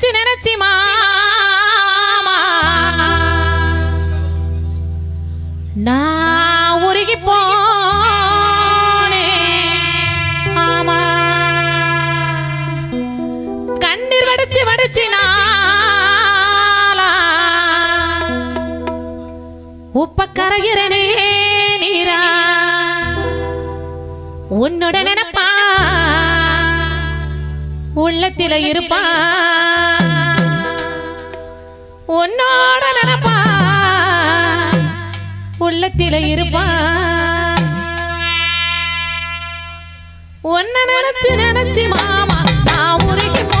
நினைச்சு நினைச்சு மாமா. நான் உருகி போனே ஆமா. கண்ணீர் வடிச்சு வடிச்சு உப்ப கரைகிறனே நீரா. உன்னுடன் புறத்தில் இருப்பான். உன்னோட நினைப்பான். உள்ளத்தில் இருப்பா உன்னை நினைச்சு நினைச்சு மாமா நான் உருகி போ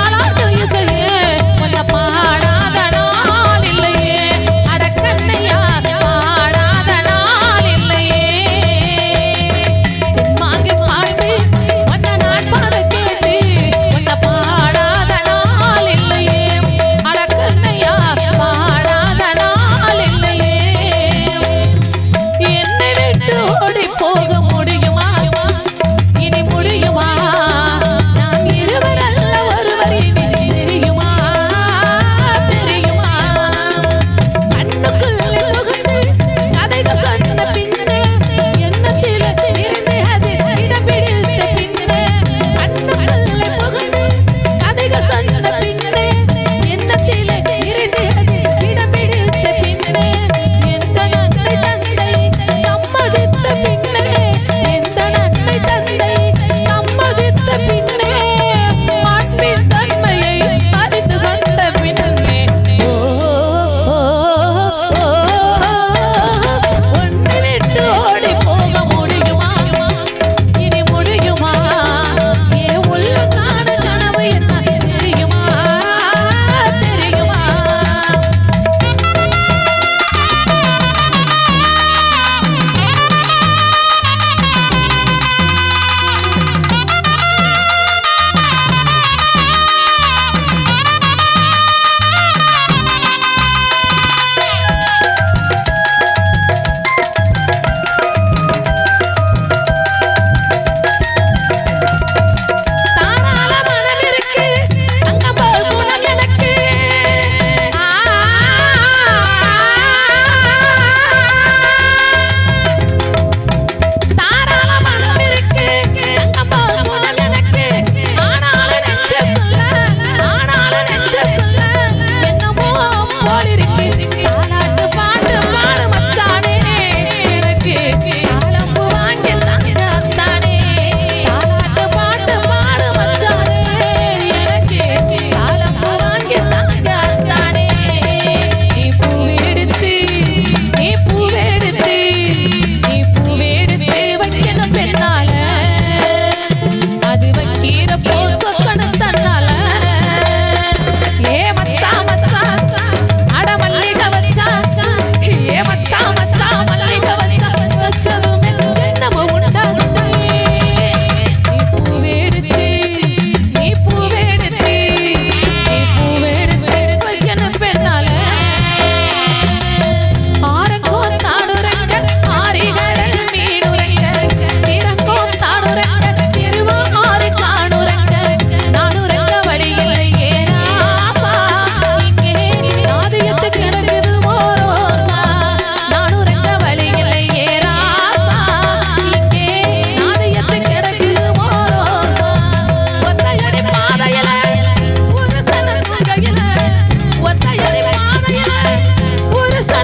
போகும்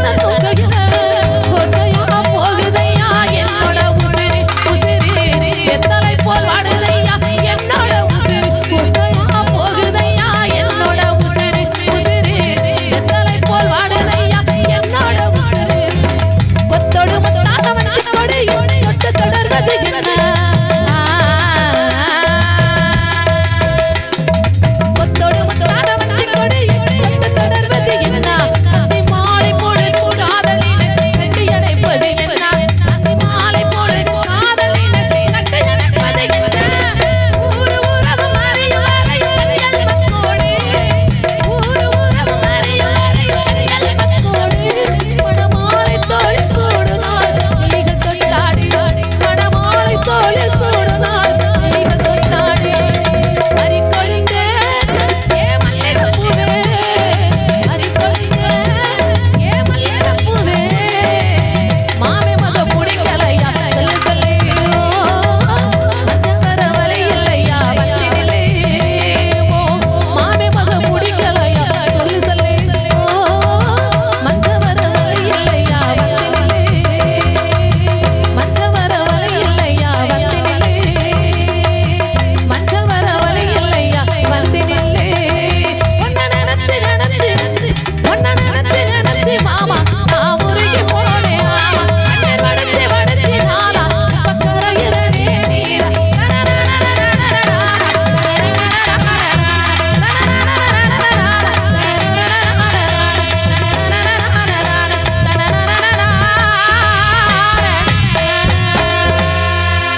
நான் தொங்குகிறேன்